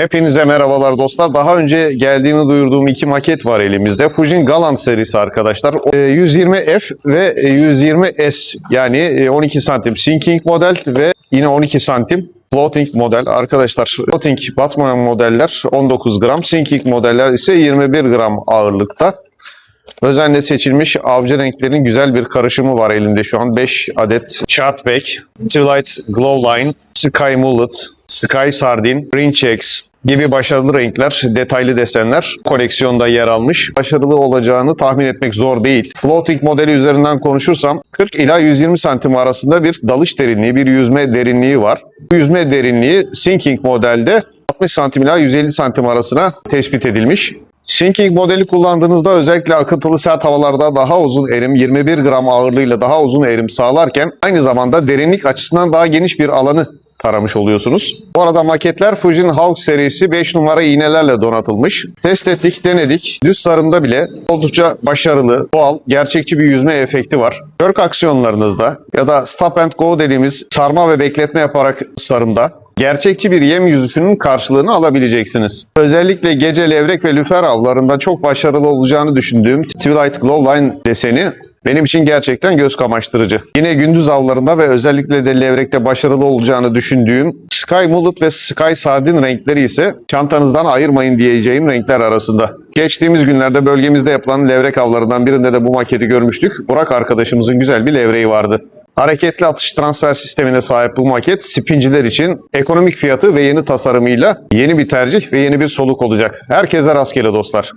Hepinize merhabalar dostlar. Daha önce geldiğini duyurduğum iki maket var elimizde. Fujin Galant serisi arkadaşlar. O, e, 120F ve e, 120S yani e, 12 santim sinking model ve yine 12 santim floating model. Arkadaşlar floating batmayan modeller 19 gram, sinking modeller ise 21 gram ağırlıkta. Özenle seçilmiş avcı renklerin güzel bir karışımı var elimde şu an. 5 adet Chartback, Twilight Glowline, Sky Mullet, Sky Sardine, Green Checks gibi başarılı renkler, detaylı desenler koleksiyonda yer almış. Başarılı olacağını tahmin etmek zor değil. Floating modeli üzerinden konuşursam 40 ila 120 santim arasında bir dalış derinliği, bir yüzme derinliği var. Bu yüzme derinliği Sinking modelde 60 santim ila 150 santim arasına tespit edilmiş. Sinking modeli kullandığınızda özellikle akıntılı sert havalarda daha uzun erim, 21 gram ağırlığıyla daha uzun erim sağlarken aynı zamanda derinlik açısından daha geniş bir alanı taramış oluyorsunuz. Bu arada maketler Fujin Hawk serisi 5 numara iğnelerle donatılmış. Test ettik, denedik. Düz sarımda bile oldukça başarılı, doğal, gerçekçi bir yüzme efekti var. Work aksiyonlarınızda ya da stop and go dediğimiz sarma ve bekletme yaparak sarımda gerçekçi bir yem yüzüşünün karşılığını alabileceksiniz. Özellikle gece levrek ve lüfer avlarında çok başarılı olacağını düşündüğüm Twilight Glowline deseni benim için gerçekten göz kamaştırıcı. Yine gündüz avlarında ve özellikle de levrekte başarılı olacağını düşündüğüm Sky Mullet ve Sky Sardine renkleri ise çantanızdan ayırmayın diyeceğim renkler arasında. Geçtiğimiz günlerde bölgemizde yapılan levrek avlarından birinde de bu maketi görmüştük. Burak arkadaşımızın güzel bir levreği vardı. Hareketli atış transfer sistemine sahip bu maket spinciler için ekonomik fiyatı ve yeni tasarımıyla yeni bir tercih ve yeni bir soluk olacak. Herkese rastgele dostlar.